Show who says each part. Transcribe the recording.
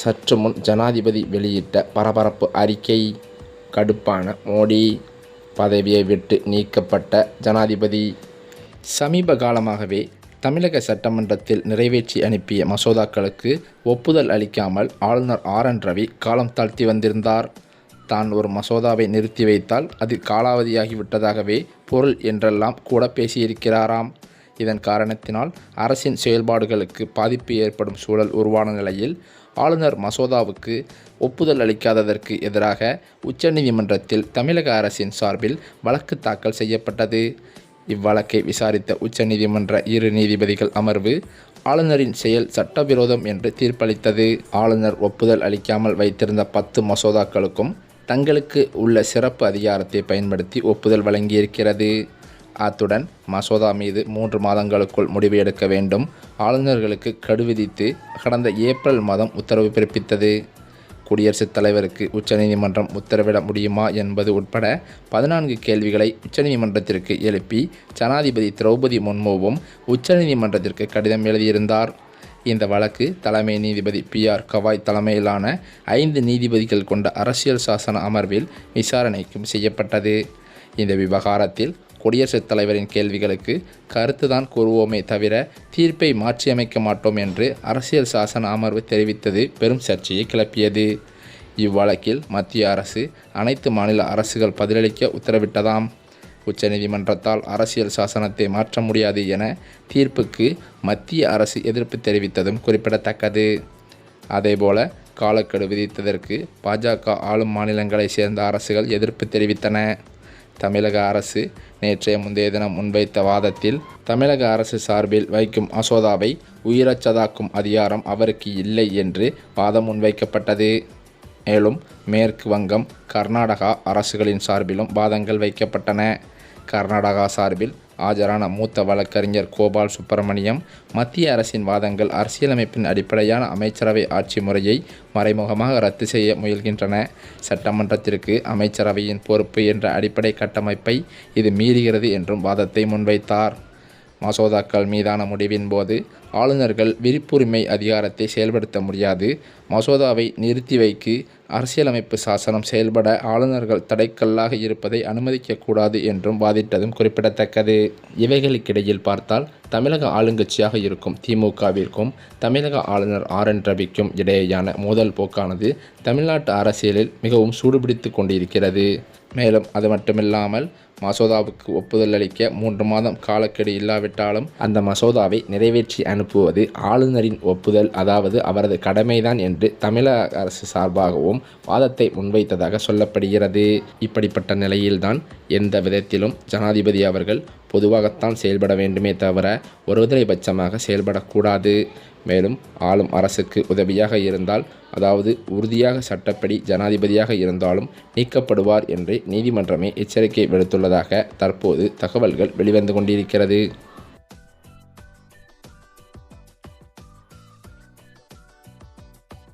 Speaker 1: சற்று முன் ஜனாதிபதி வெளியிட்ட பரபரப்பு அறிக்கை கடுப்பான மோடி பதவியை விட்டு நீக்கப்பட்ட ஜனாதிபதி. சமீப காலமாகவே தமிழக சட்டமன்றத்தில் நிறைவேற்றி அனுப்பிய மசோதாக்களுக்கு ஒப்புதல் அளிக்காமல் ஆளுநர் ஆர் என் ரவி காலம் தாழ்த்தி வந்திருந்தார். தான் ஒரு மசோதாவை நிறுத்தி வைத்தால் அது காலாவதியாகி விட்டதாகவே பொருள் என்றெல்லாம் கூட பேசியிருக்கிறாராம். இதன் காரணத்தினால் அரசின் செயல்பாடுகளுக்கு பாதிப்பு ஏற்படும் சூழல் உருவான நிலையில் ஆளுநர் மசோதாவுக்கு ஒப்புதல் அளிக்காததற்கு எதிராக உச்சநீதிமன்றத்தில் தமிழக அரசின் சார்பில் வழக்கு தாக்கல் செய்யப்பட்டது. இவ்வழக்கை விசாரித்த உச்சநீதிமன்ற இரு நீதிபதிகள் அமர்வு ஆளுநரின் செயல் சட்டவிரோதம் என்று தீர்ப்பளித்தது. ஆளுநர் ஒப்புதல் அளிக்காமல் வைத்திருந்த பத்து மசோதாக்களுக்கும் தங்களுக்கு உள்ள சிறப்பு அதிகாரத்தை பயன்படுத்தி ஒப்புதல் வழங்கியிருக்கிறது. அத்துடன் மசோதா மீது மூன்று மாதங்களுக்குள் முடிவு எடுக்க வேண்டும். ஆளுநர்களுக்கு கடு விதித்து கடந்த ஏப்ரல் மாதம் உத்தரவு பிறப்பித்தது. குடியரசுத் தலைவருக்கு உச்சநீதிமன்றம் உத்தரவிட முடியுமா என்பது உட்பட பதினான்கு கேள்விகளை உச்சநீதிமன்றத்திற்கு எழுப்பி ஜனாதிபதி திரௌபதி முன்முவும் உச்சநீதிமன்றத்திற்கு கடிதம் எழுதியிருந்தார். இந்த வழக்கு தலைமை நீதிபதி பி ஆர் கவாய் தலைமையிலான ஐந்து நீதிபதிகள் கொண்ட அரசியல் சாசன அமர்வில் விசாரணைக்கும் செய்யப்பட்டது. இந்த விவகாரத்தில் குடியரசுத் தலைவரின் கேள்விகளுக்கு கருத்துதான் கூறுவோமே தவிர தீர்ப்பை மாற்றியமைக்க மாட்டோம் என்று அரசியல் சாசன அமர்வு தெரிவித்தது பெரும் சர்ச்சையை கிளப்பியது. இவ்வழக்கில் மத்திய அரசு அனைத்து மாநில அரசுகள் பதிலளிக்க உத்தரவிட்டதாம். உச்சநீதிமன்றத்தால் அரசியல் சாசனத்தை மாற்ற முடியாது என தீர்ப்புக்கு மத்திய அரசு எதிர்ப்பு தெரிவித்ததும் குறிப்பிடத்தக்கது. அதேபோல காலக்கெடு விதித்ததற்கு பாஜக ஆளும் மாநிலங்களைச் சேர்ந்த அரசுகள் எதிர்ப்பு தெரிவித்தன. தமிழக அரசு நேற்றைய முந்தைய தினம் முன்வைத்த வாதத்தில் தமிழக அரசு சார்பில் வைக்கும் மசோதாவை உயிரச்சதாக்கும் அதிகாரம் அவருக்கு இல்லை என்று வாதம் முன்வைக்கப்பட்டது. மேலும் மேற்கு வங்கம் கர்நாடகா அரசுகளின் சார்பிலும் வாதங்கள் வைக்கப்பட்டன. கர்நாடகா சார்பில் ஆஜரான மூத்த வழக்கறிஞர் கோபால் சுப்பிரமணியம் மத்திய அரசின் வாதங்கள் அரசியலமைப்பின் அடிப்படையான அமைச்சரவை ஆட்சி முறையை மறைமுகமாக ரத்து செய்ய முயல்கின்றன. சட்டமன்றத்திற்கு அமைச்சரவையின் பொறுப்பு என்ற அடிப்படை கட்டமைப்பை இது மீறுகிறது என்றும் வாதத்தை முன்வைத்தார். மசோதாக்கள் மீதான முடிவின் போது ஆளுநர்கள் விருப்புரிமை அதிகாரத்தை செயல்படுத்த முடியாது. மசோதாவை நிறுத்தி வைக்கு அரசியலமைப்பு சாசனம் செயல்பட ஆளுநர்கள் தடைக்கல்லாக இருப்பதை அனுமதிக்கக்கூடாது என்றும் வாதிட்டதும் குறிப்பிடத்தக்கது. இவைகளுக்கிடையில் பார்த்தால் தமிழக ஆளுங்கட்சியாக இருக்கும் திமுகவிற்கும் தமிழக ஆளுநர் ஆர் என் ரவிக்கும் இடையேயான மோதல் போக்கானது தமிழ்நாட்டு அரசியலில் மிகவும் சூடுபிடித்து கொண்டிருக்கிறது. மேலும் அது மட்டுமில்லாமல் மசோதாவுக்கு ஒப்புதல் அளிக்க மூன்று மாதம் காலக்கெடு இல்லாவிட்டாலும் அந்த மசோதாவை நிறைவேற்றி அனுப்புவது ஆளுநரின் ஒப்புதல் அதாவது அவரது கடமைதான் என்று தமிழக அரசு சார்பாகவும் வாதத்தை முன்வைத்ததாக சொல்லப்படுகிறது. இப்படிப்பட்ட நிலையில்தான் எந்த விதத்திலும் ஜனாதிபதி அவர்கள் பொதுவாகத்தான் செயல்பட வேண்டுமே தவிர ஒருதலைபட்சமாக செயல்படக்கூடாது. மேலும் ஆளும் அரசுக்கு உதவியாக இருந்தால் அதாவது உறுதியாக சட்டப்படி ஜனாதிபதியாக இருந்தாலும் நீக்கப்படுவார் என்று நீதிமன்றமே எச்சரிக்கை விடுத்துள்ளதாக தற்போது தகவல்கள் வெளிவந்து கொண்டிருக்கிறது.